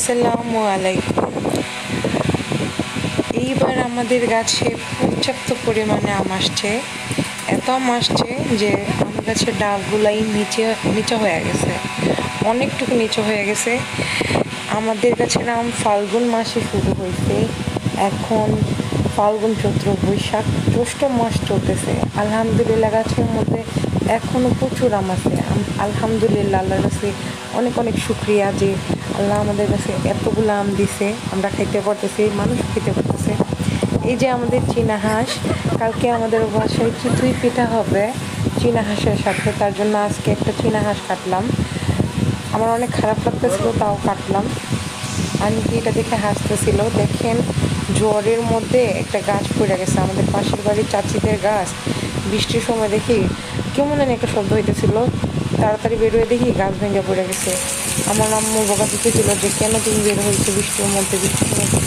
আসসালামু আলাইকুম। এইবার আমাদের গাছে পর্যাপ্ত পরিমাণে আম আসছে। এত আম আসছে যে আম গাছের ডালগুলাই নিচে নিচে হয়ে গেছে। অনেকটুকু নিচে হয়ে গেছে। আমাদের গাছের আম ফাল্গুন মাসে শুরু হয়েছে। এখন ফাল্গুন, চৈত্র, বৈশাখ, জ্যৈষ্ঠ মাস চলতেছে। আলহামদুলিল্লাহ, গাছের মধ্যে এখনও প্রচুর আম আছে। আলহামদুলিল্লাহ, আল্লাহর কাছে অনেক অনেক শুক্রিয়া যে আল্লাহ আমাদের কাছে এতগুলো আম দিছে, আমরা খাইতে পারতেছি, মানুষ খেতে পারতেছে। এই যে আমাদের চীনা হাঁস, কালকে আমাদের বাসায় চিতুই পিঠা হবে চীনা হাঁসের সাথে, তার জন্য আজকে একটা চীনা হাঁস কাটলাম। আমার অনেক খারাপ লাগতেছিল, তাও কাটলাম। আন্টি এটা দেখে হাসতেছিল? দেখেন জ্বরের মধ্যে একটা গাছ পড়ে গেছে, আমাদের পাশের বাড়ির চাচিদের গাছ। বৃষ্টির সময় দেখি কেমন একটা শব্দ হইতেছিল। তাড়াতাড়ি বেরোয় দেখি গাছ ভেঙে পড়ে গেছে। আমার আম্মু বকা দিতেছিল যে, কেন তুমি বের হয়েছে বৃষ্টির মধ্যে? বৃষ্টির মধ্যে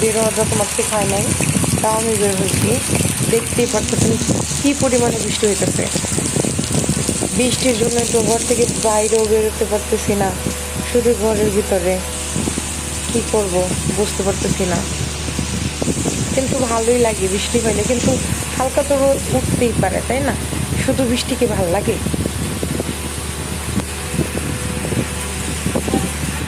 বের হওয়াটা তোমার ঠিক হয় নাই। তাও আমি বের হয়েছি। দেখতেই পারতেছেন কী পরিমাণে বৃষ্টি হইতেছে। বৃষ্টির জন্য তো ঘর থেকে বাইরেও বেরোতে পারতেছি না। শুধু ঘরের ভিতরে। কি করব? বুঝতে পারতেছি না। কিন্তু ভালোই লাগে বৃষ্টি হইলে। কিন্তু হালকা তো রোদ উঠতেই পারে, তাই না? শুধু বৃষ্টি কি ভালো লাগে।